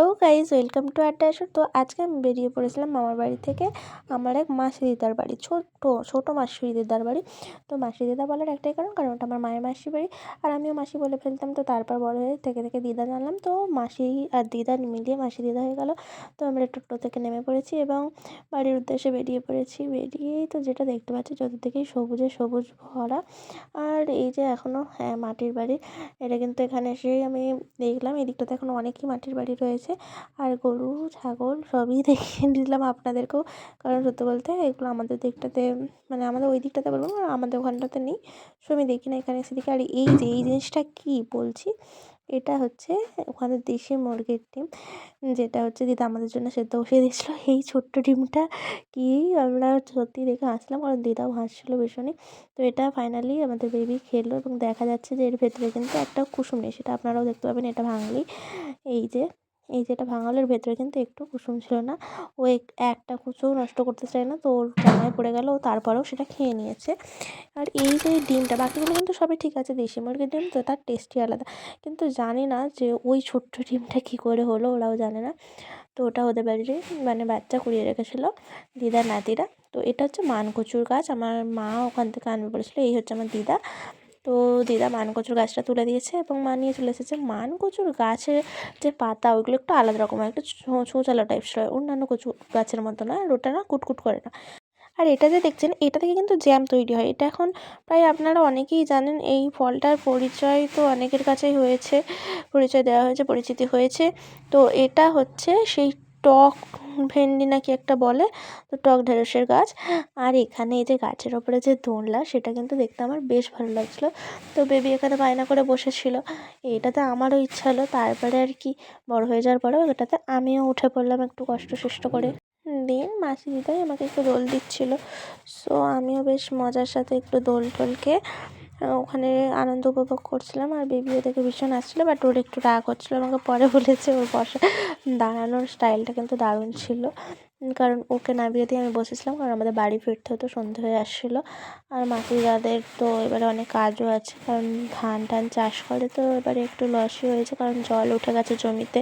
Hello guys welcome to আড্ডা আসর। তো আজকে আমি বেরিয়ে পড়েছিলাম মামার বাড়ি থেকে আমার এক মাসি দিদার বাড়ি ছোট্ট ছোটো মাসি দিদার বাড়ি। তো মাসি দিদা বলার একটাই কারণ কারণ ওটা আমার মায়ের মাসি বাড়ি। আর আমিও মাসি বলে ফেলতাম, তো তারপর বড় হয়ে থেকে থেকে দিদা জানলাম। তো মাসি আর দিদা মিলিয়ে মাসি দিদা হয়ে গেল। তো আমরা টোটো থেকে নেমে পড়েছি এবং বাড়ির উদ্দেশ্যে বেরিয়ে পড়েছি। বেরিয়েই তো যেটা দেখতে পাচ্ছি চতুর্দিকেই সবুজে সবুজ ভরা। আর এই যে এখনও হ্যাঁ মাটির বাড়ি। এটা কিন্তু এখানে এসেই আমি দেখলাম। এদিকটাতে দিকটাতে এখনও অনেকই মাটির বাড়ি রয়েছে। আর গরু, ছাগল সবই দেখিয়ে দিলাম আপনাদেরকেও। কারণ সত্যি বলতে এগুলো আমাদের দিকটাতে মানে আমাদের ওই দিকটাতে বলব না, আমাদের ওখানটাতে নেই। সো আমি দেখি না এখানে সেদিকে আর এই যে, এই জিনিসটা কী বলছি? এটা হচ্ছে ওখানে দেশি মুরগির ডিম। যেটা হচ্ছে দিদা আমাদের জন্য সেদ্ধ বসিয়ে দিয়েছিলো। এই ছোট্ট ডিমটা কি আমরা সত্যি দেখে হাসলাম। কারণ দিদাও হাসছিলো ভীষণই। তো এটা ফাইনালি আমাদের বেবি খেলো এবং দেখা যাচ্ছে যে এর ভেতরে কিন্তু একটা কুসুম নেই। সেটা আপনারাও দেখতে পাবেন। এটা ভাঙলেই। এই যে এই যেটা ভাঙালের ভেতরে কিন্তু একটু কুসুম ছিল না। ও একটা কুচুও নষ্ট করতে চায় না, তো ওর জামায় পড়ে গেল তারপরেও সেটা খেয়ে নিয়েছে। আর এই যে ডিমটা, বাকিগুলো কিন্তু সবই ঠিক আছে, দেশি মুরগির ডিম, তো তার টেস্টই আলাদা। কিন্তু জানি না যে ওই ছোট্ট ডিমটা কী করে হলো, ওরাও জানে না। তো ওটা ওদের বাড়িরই মানে বাচ্চা কুড়িয়ে রেখেছিলো, দিদার নাতিরা। তো এটা হচ্ছে মানকচুর গাছ, আমার মা ওখান থেকে আনবে বলেছিলো, এই হচ্ছে আমার দিদা। তো দিদা মানকচুর গাছটা তুলে দিয়েছে এবং মা নিয়ে চলে এসেছে। মানকচুর গাছের যে পাতা, ওইগুলো একটু আলাদা রকমের, একটু ছোঁচালো টাইপস হয় অন্যান্য কচু গাছের মতো না, আর ওটা না কুটকুট করে না। আর এটা যে দেখছেন, এটা থেকে কিন্তু জ্যাম তৈরি হয়। এটা এখন প্রায় আপনারা অনেকেই জানেন, এই ফলটার পরিচয় তো অনেকের কাছেই হয়েছে, পরিচয় দেওয়া হয়েছে, পরিচিতি হয়েছে। তো এটা হচ্ছে সেই টক ভেন্ডি না কি একটা বলে? তো টক ঢেঁড়সের গাছ। আর এখানে এই যে গাছের ওপরে যে দোলনা, সেটা কিন্তু দেখতে আমার বেশ ভালো লাগছিল। তো বেবি এখানে বায়না করে বসেছিল। এইটাতে আমারও ইচ্ছা হলো, তারপরে আর কি বড় হয়ে যাওয়ার পরেও ওটাতে আমিও উঠে পড়লাম একটু কষ্ট সৃষ্ট করে। দিন মাসি দিদাই আমাকে একটু দোল দিচ্ছিল। সো আমিও বেশ মজার সাথে একটু দোল টোলকে ওখানে আনন্দ উপভোগ করছিলাম আর বেবিও দেখে ভীষণ আসছিল বাট ওর একটু রাগ হচ্ছিল, আমাকে পরে বলেছে ওর বসা দাঁড়ানোর স্টাইলটা কিন্তু দারুণ ছিল। কারণ ওকে নামিয়ে দিয়ে আমি বসেছিলাম, কারণ আমাদের বাড়ি ফিরতে হতো, সন্ধে হয়ে আসছিল। আর মাসিদাদের তো এবারে অনেক কাজও আছে, কারণ ধান টান চাষ করে, তো এবারে একটু লসই হয়েছে, কারণ জল উঠে গেছে জমিতে।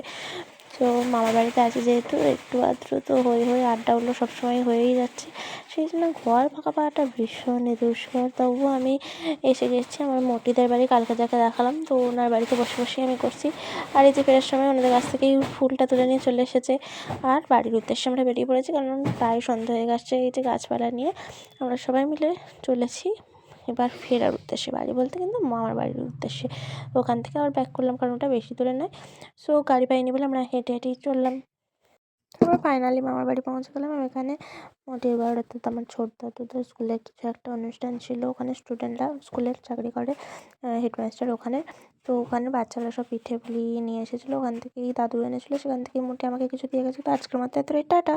তো মামার বাড়িতে আছে যেহেতু, একটু আধটু তো হয়ে হয়ে আড্ডাগুলো সবসময় হয়েই যাচ্ছে। সেই জন্য ঘর ফাঁকা পাওয়াটা ভীষণই দুষ্কর তবুও আমি এসে গেছি, আমার মটিদের বাড়ি কালকে যাকে দেখালাম। তো ওনার বাড়িতে বসে বসেই আমি করছি। আর এই যে ফেরার সময় ওনাদের কাছ থেকেই ফুলটা তুলে নিয়ে চলে এসেছে। আর বাড়ির উদ্দেশ্যে আমরা বেরিয়ে পড়েছি, কারণ প্রায় সন্ধ্যা হয়ে গেছে এই যে গাছপালা নিয়ে। আমরা সবাই মিলে চলেছি। এবার ফেরার উদ্দেশ্যে, বাড়ি বলতে কিন্তু মামার বাড়ির উদ্দেশ্যে। ওখান থেকে আবার ব্যাক করলাম, কারণ ওটা বেশি দূরে নয়। সো গাড়ি পাইনি বলে আমরা হেঁটে হেঁটেই চললাম। তারপর ফাইনালি মামার বাড়ি পৌঁছে গেলাম। আমি এখানে মোটে বাড়িতে তো আমার ছোট দাদুদের স্কুলে কিছু একটা অনুষ্ঠান ছিল। ওখানে স্টুডেন্টরা স্কুলের চাকরি করে হেডমাস্টার ওখানে। তো ওখানে বাচ্চারা সব পিঠে পুলি নিয়ে এসেছিল। ওখান থেকেই দাদু এনেছিলো। সেখান থেকেই মোটে আমাকে কিছু দিয়ে গেছে তো আজকের মতো এত টাটা!